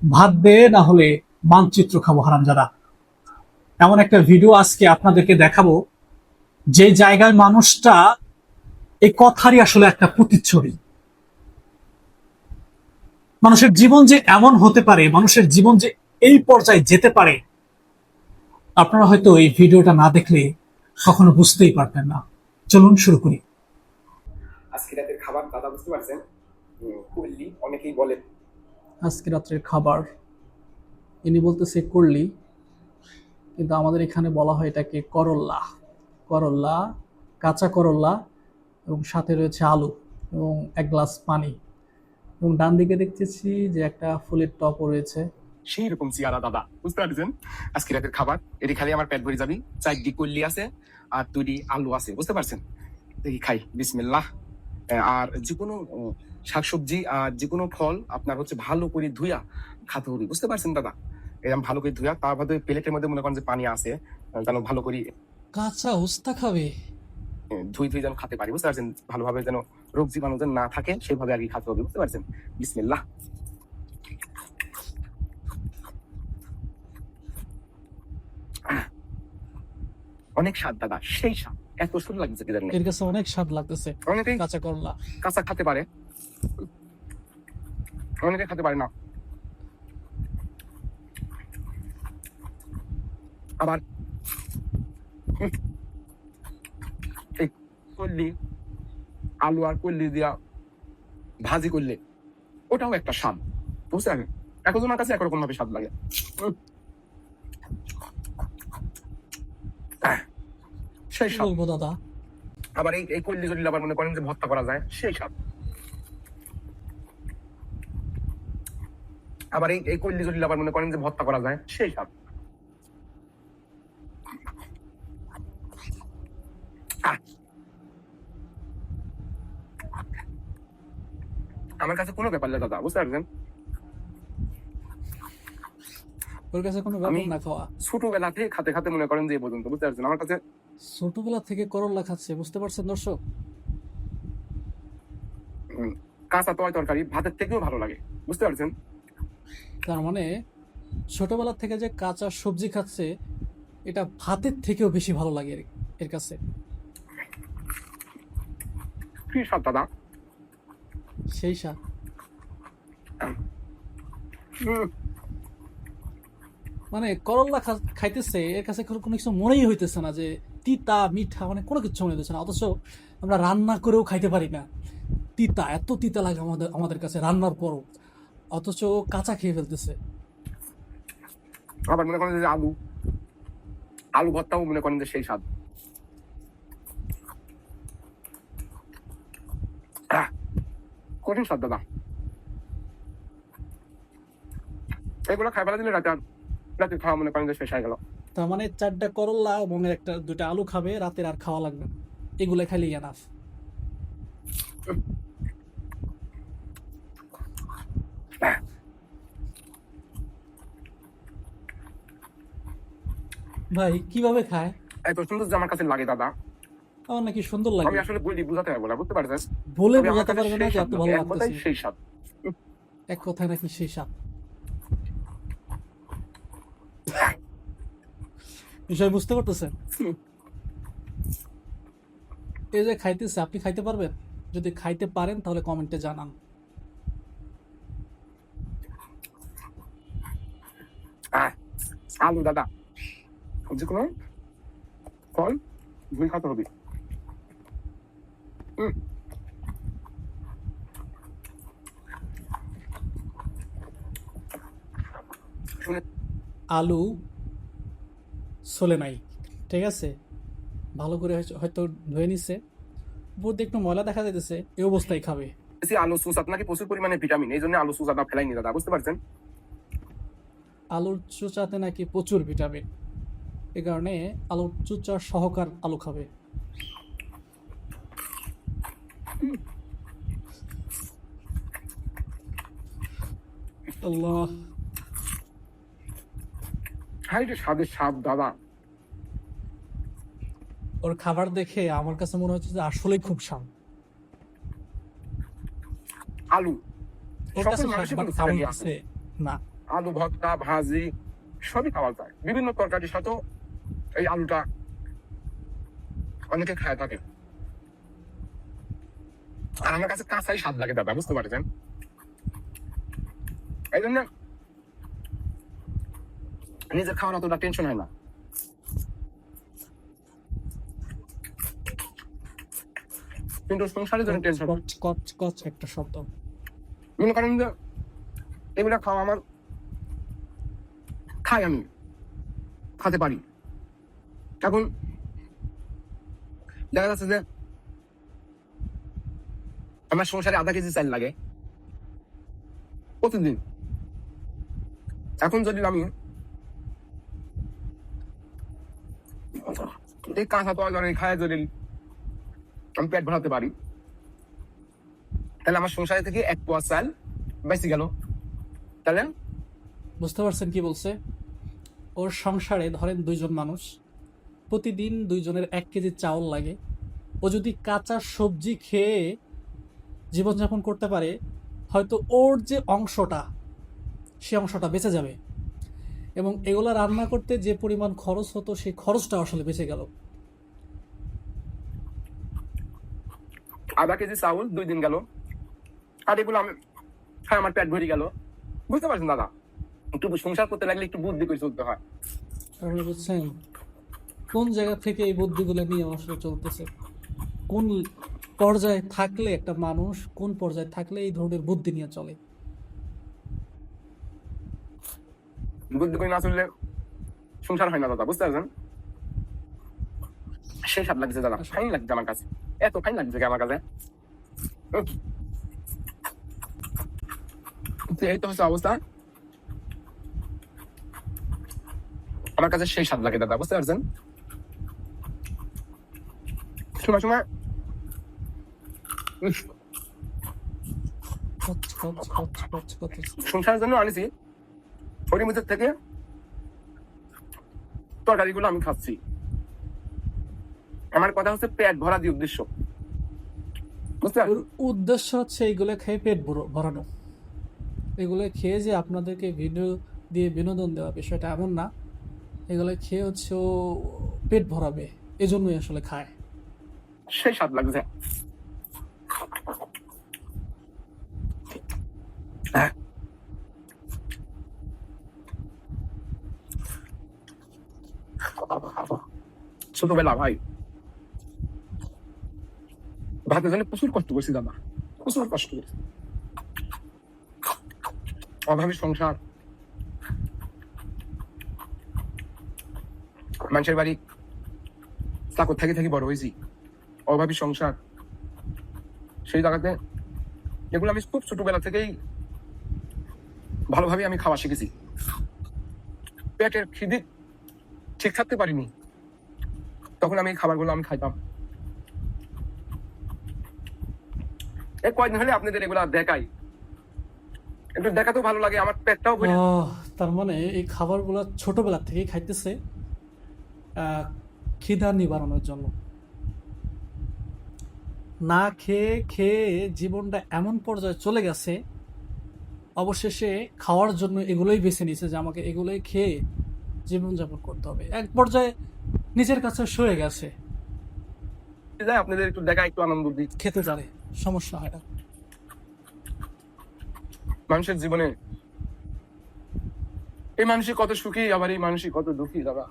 ভাত দে না হলে মানচিত্র খাব হারামজাদা। এমন একটা ভিডিও আজকে আপনাদেরকে দেখাবো, যে জায়গায় মানুষটা এই কথারই আসলে একটা প্রতিচ্ছবি। মানুষের জীবন যে এমন হতে পারে, মানুষের জীবন যে এই পর্যায়ে যেতে পারে, আপনারা হয়তো এই ভিডিওটা না দেখলে কখনো বুঝতেই পারতেন না। চলুন শুরু করি। আজকে রাতের খাবার, দাদা বুঝতে পারছেন? অনেকেই বলে আজকে রাত্রের খাবার। ইনি বলতেছে করলি কিন্তু আমাদের এখানে বলা হয় এটাকে করল্লা। করল্লা, কাঁচা করল্লা এবং সাথে রয়েছে আলু এবং এক গ্লাস পানি। এবং ডান দিকে দেখতেছি যে একটা ফুলের টপও রয়েছে। সেই রকম চেয়ারা দাদা। বুঝতে পারছেন? আজকে রাতের খাবার, এটি খালি আমার পেট ভরে যাবি। চারটি কল্লি আছে আর দুটি আলু আছে। বুঝতে পারছেন? দেখি খাই। বিসমিল্লাহ। আর যে কোনো শাকসবজি আর যে কোনো ফল আপনার হচ্ছে ভালো করে ধুইয়া খাতে হবে। বুঝতে পারছেন দাদা? এরকম ভালো করে ধুইয়া তার মধ্যে প্লেটের মধ্যে মনে করেন যে পানি আছে যেন ভালো করে কাঁচা উস্তা খাবে। ধুই ধুই যেন খেতে পারি বুঝতে পারছেন? ভালোভাবে যেন রোগ জীবাণু যেন না থাকে সেভাবে আর কি খাতে হবে বুঝতে পারছেন? বিসমিল্লাহ। অনেক স্বাদ দাদা সেই স্বাদ। এত সুন্দর লাগছে কি জানেন এর কাছে অনেক স্বাদ লাগতেছে। অনেকেই কাঁচা করলা। কাঁচা খেতে পারে। অনেকে খেতে পারে না। আবার। এই কল্লি আলু আর কল্লি দিয়া ভাজি করলে ওটাও একটা স্বাদ বুঝতে একজনের কাছে একরকম ভাবে স্বাদ লাগে। সেই কি স্বাদ। দাদা? আবার এই এই কল্লি যদি আবার মনে করেন যে ভর্তা করা যায় সেই স্বাদ। আবার এই এই কল্লি যদি আবার মনে করেন যে ভর্তা করা যায় সেই আহ। আমার কাছে কোনো ব্যাপার না দাদা বুঝতে পারছেন? ওর কাছে কোনো ব্যাপার না খাওয়া। ছোটবেলা থেকে খাতে খাতে মনে করেন যে এই পর্যন্ত বুঝতে পারছেন? আমার কাছে ছোটবেলা থেকে করল্লা খাচ্ছে বুঝতে পারছেন দর্শক? কাঁচা তয় তরকারি ভাতের থেকেও ভালো লাগে বুঝতে পারছেন? তার মানে ছোটবেলা থেকে যে কাঁচা সবজি খাচ্ছে এটা ভাতের থেকেও বেশি ভালো লাগে এর- কাছে। কি স্বাদ দাদা? সেই স্বাদ। মানে করল্লা খাইতেছে এর কাছে কোনো কোনো কিছু মনেই হইতেছে না যে তিতা মিঠা মানে কোনো কিছু মনে হইতেছে না। অথচ আমরা রান্না করেও খাইতে পারি না। তিতা এত তিতা লাগে আমাদের আমাদের কাছে রান্নার পরও। অথচ ও কাঁচা খেয়ে ফেলতেছে। আবার মনে করেন যে আলু আলু ভর্তাও মনে করেন যে সেই স্বাদ। কঠিন স্বাদ দাদা। এগুলো খাই ফেলা দিলে রাতে রাতে খাওয়া মনে করেন যে শেষ হয়ে গেল। তার মানে চারটা করল্লা এবং একটা দুইটা আলু খাবে রাতের আর খাওয়া লাগবে না। এগুলো খাইলে এনাফ ভাই কীভাবে খায়? এত সুন্দর আমার কাছে লাগে দাদা। আমার নাকি সুন্দর লাগে। আমি আসলে বলি বুঝাতে পারব না বুঝতে পারছেন? বলে বোঝাতে পারবে না যে এত ভালো লাগতেছে। সেই স্বাদ। এক কথায় নাকি সেই সাপ বিষয় বুঝতে পারতেছেন? এই যে খাইতেছে আপনি খাইতে পারবেন? যদি খাইতে পারেন তাহলে কমেন্টে জানান। আলু দাদা। যে কোনো ফল দুই খাতে হবে। উম। আলু চলে নাই ঠিক আছে? ভালো করে হয়তো- ধুয়ে নিচ্ছে উপর দিয়ে একটু ময়লা দেখা যাইতেছে এই অবস্থায় খাবে। বেশি আলু সুস আপনাকে প্রচুর পরিমাণে ভিটামিন এই জন্য আলু সুস আপনার ফেলাইনি দাদা বুঝতে পারছেন? আলুর চুচাতে নাকি প্রচুর ভিটামিন। এ কারণে আলুর চুচার সহকার আলু খাবে। আল্লাহ। দাদা। ওর খাবার দেখে আমার কাছে মনে হচ্ছে যে আসলেই খুব স্বাদ আলু। ওর কাছে না। আলু ভর্তা ভাজি সবই খাওয়া যায়। বিভিন্ন তরকারির সাথেও এই আলুটা অনেকে খায় থাকে আর আমার কাছে কাঁচাই স্বাদ লাগে দাদা বুঝতে পারছেন? এই জন্য নিজের খাওয়ার অতটা টেনশন হয় না। কিন্তু সংসারের জন্য টেনশন কচ কচ একটা শব্দ। মনে করেন যে এগুলা খাওয়া আমার খাই আমি খেতে পারি। এখন দেখা যাচ্ছে যে আমার সংসারে আধা কেজি চাল লাগে। প্রতিদিন। এখন যদি আমি এই কাঁচা তরকারি খায় যদি আমি পেট ভরাতে পারি, তাহলে আমার সংসারে থেকে এক পোয়া চাল বেঁচে গেল। তাহলে বুঝতে পারছেন কি বলছে? ওর সংসারে ধরেন দুইজন মানুষ প্রতিদিন দুইজনের এক কেজি চাউল লাগে। ও যদি কাঁচা সবজি খেয়ে জীবনযাপন করতে পারে হয়তো ওর যে অংশটা সে অংশটা বেঁচে যাবে। এবং এগুলো রান্না করতে যে পরিমাণ খরচ হতো সেই খরচটা আসলে বেঁচে গেল। আধা কেজি চাউল দুই দিন গেল। আর এগুলো আমি হ্যাঁ আমার পেট ভরে গেল। বুঝতে পারছেন দাদা? একটু সংসার করতে লাগলে একটু বুদ্ধি করে চলতে হয়। বুঝছেন? কোন জায়গা থেকে এই বুদ্ধিগুলো নিয়ে আসলে চলতেছে? কোন পর্যায়ে থাকলে একটা মানুষ কোন পর্যায়ে থাকলে এই ধরনের বুদ্ধি নিয়ে চলে? বুদ্ধি করে না চললে সংসার হয় না দাদা বুঝতে পারছেন? সেই স্বাদ লাগছে দাদা ফাইন লাগছে আমার কাছে এত ফাইন লাগছে আমার কাছে। এই তো হচ্ছে অবস্থা। আমার কাছে সেই স্বাদ লাগে দাদা বুঝতে পারছেন? কচ কচ। সংসারের জন্য আনেছি। হরিমুজের থেকে তরকারিগুলো আমি খাচ্ছি। আমার কথা হচ্ছে পেট ভরা দিয়ে উদ্দেশ্য। উদ্দেশ্য হচ্ছে এইগুলো খেয়ে পেট ভর- ভরানো। এগুলো খেয়ে যে আপনাদেরকে ভিডিও দিয়ে বিনোদন দেওয়া বিষয়টা এমন না। এগুলো খেয়ে হচ্ছে পেট ভরাবে। এজন্যই আসলে খায়। সেই স্বাদ লাগছে। ছোটবেলা ভাই। ভাতের জন্য প্রচুর কষ্ট করছি দাদা, প্রচুর কষ্ট করছি। অভাবী সংসার। মানুষের বাড়ি। চাকর থেকে থেকে বড় হয়েছি। অভাবী সংসার, সেই জায়গাতে এগুলো আমি খুব ছোটবেলা থেকেই ভালোভাবে আমি খাওয়া শিখেছি। পেটের খিদে ঠিক থাকতে পারিনি। তখন আমি এই খাবারগুলো আমি খাইতাম। এই কয়দিন হলে আপনাদের এগুলা দেখাই। একটু দেখাতেও ভালো লাগে, আমার পেটটাও তার মানে এই খাবারগুলো ছোটবেলা থেকেই খাইতেছে খিদা নিবারণের জন্য। না খেয়ে খেয়ে জীবনটা এমন পর্যায়ে চলে গেছে অবশেষে খাওয়ার জন্য এগুলোই বেছে নিয়েছে যে আমাকে এগুলোই খেয়ে জীবনযাপন করতে হবে। এক পর্যায়ে নিজের কাছে সয়ে গেছে। আপনাদের একটু দেখা একটু আনন্দ দিই। খেতে জানে সমস্যা হয় না। মানুষের জীবনে এই মানুষই কত সুখী আবার এই মানুষই কত দুঃখী দাদা।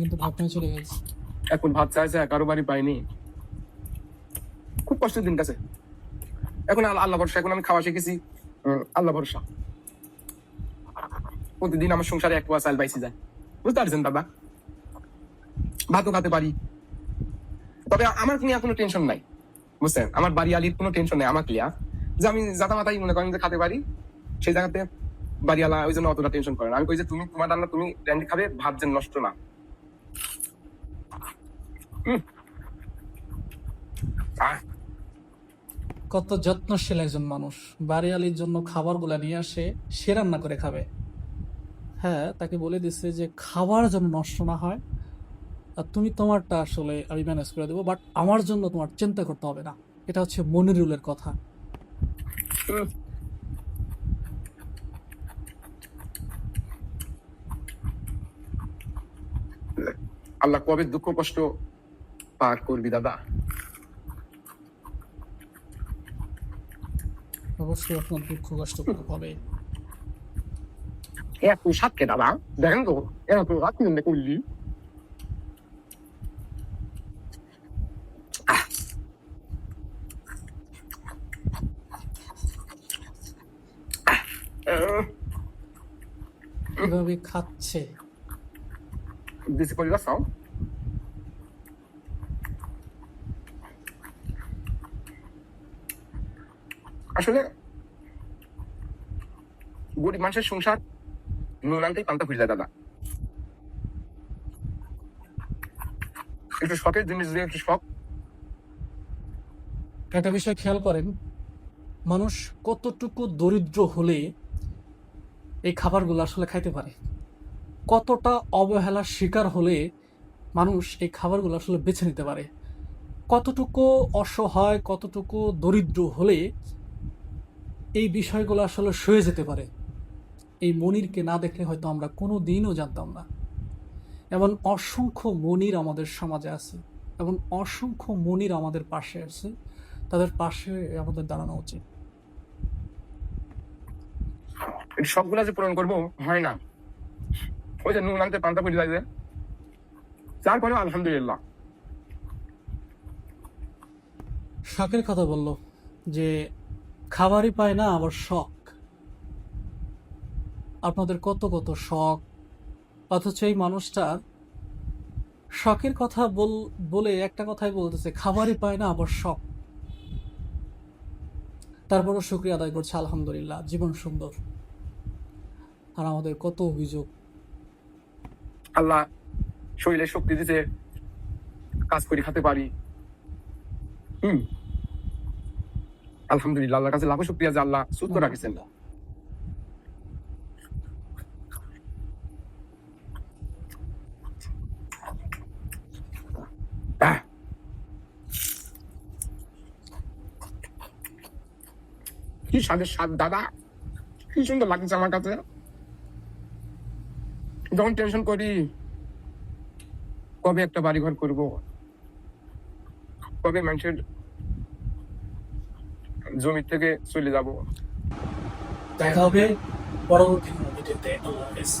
কিন্তু ভাবনায় চলে গেছে। এখন ভাত চাইছে কারও বাড়ি পাইনি। খুব কষ্টের দিন কাছে। এখন আল্লাহ ভরসা, এখন আমি খাওয়া শিখেছি। আল্লাহ ভরসা। প্রতিদিন আমার সংসারে এক পোয়া চাল বাইসি যায়। বুঝতে পারছেন দাদা? ভাতও খেতে পারি। তবে আমার নিয়ে কোনো টেনশন নাই। বুঝছেন? আমার বাড়ি আলির কোনো টেনশন নেই, আমাকে লিয়া যে আমি যাতা মাতাই মনে করেন যে খেতে পারি, সেই জায়গাতে বাড়িওয়ালা ওই জন্য অতটা টেনশন করে না। আমি কই যে তুমি তোমার রান্না তুমি র্যান্ডি খাবে, ভাত যেন নষ্ট না। কত যত্নশীল একজন মানুষ। বাড়িয়ালির জন্য খাবারগুলা নিয়ে আসে, সে রান্না করে খাবে। হ্যাঁ তাকে বলে দিচ্ছে যে, খাবার যেন নষ্ট না হয়, আর তুমি তোমারটা আসলে আমি ম্যানেজ করে দেবো বাট আমার জন্য তোমার চিন্তা করতে হবে না। এটা হচ্ছে মনিরুলের কথা। আল্লাহ কবে দুঃখ কষ্ট পার করবি দাদা। অবশ্যই আপনার দুঃখ কষ্ট হবে। এত সাতকে দাদা। দেখেন তো এত রাত মনে করলি। কীভাবে খাচ্ছে? দিছি করে আসলে গরিব মানুষের সংসার নুন আনতেই পান্তা খুঁজে যায়, দাদা। একটু শখের জিনিস দিয়ে একটু শখ। একটা বিষয় খেয়াল করেন, মানুষ কতটুকু দরিদ্র হলে এই খাবারগুলো আসলে খাইতে পারে? কতটা অবহেলার শিকার হলে মানুষ এই খাবারগুলো আসলে বেছে নিতে পারে? কতটুকু অসহায়, কতটুকু দরিদ্র হলে এই বিষয়গুলো আসলে সয়ে যেতে পারে। এই মনিরকে না দেখলে হয়তো আমরা কোনো দিনও জানতাম না। এমন অসংখ্য মনির আমাদের সমাজে আছে এবং অসংখ্য মনির আমাদের পাশে আছে তাদের পাশে আমাদের দাঁড়ানো উচিত। এই সবগুলা যে পূরণ করব হয় না। ওই যে নুন আনতে পান্তা যায় যে তারপরে আলহামদুলিল্লাহ। শখের কথা বলল যে খাবারই পায় না, আবার শখ। আপনাদের কত কত শখ। অথচ এই মানুষটা শখের কথা বল, বলে একটা কথাই বলতেছে, খাবারই পায় না, আবার শখ। তারপরও শুক্রিয়া আদায় করছে, আলহামদুলিল্লাহ, জীবন সুন্দর। আর আমাদের কত অভিযোগ। আল্লাহ শরীরে শক্তি দিতে কাজ করে, খেতে পারি। হুম। আলহামদুলিল্লাহ আল্লাহর কাছে লাখো শুক্রিয়া যে আল্লাহ সুস্থ রাখিছেন। কি স্বাদের স্বাদ দাদা? কি সুন্দর লাগছে আমার কাছে। যখন টেনশন করি কবে একটা বাড়ি ঘর করব? কবে মানুষের জমি থেকে চলে যাব। দেখা হবে পরবর্তী আল্লাহ হাফেজ।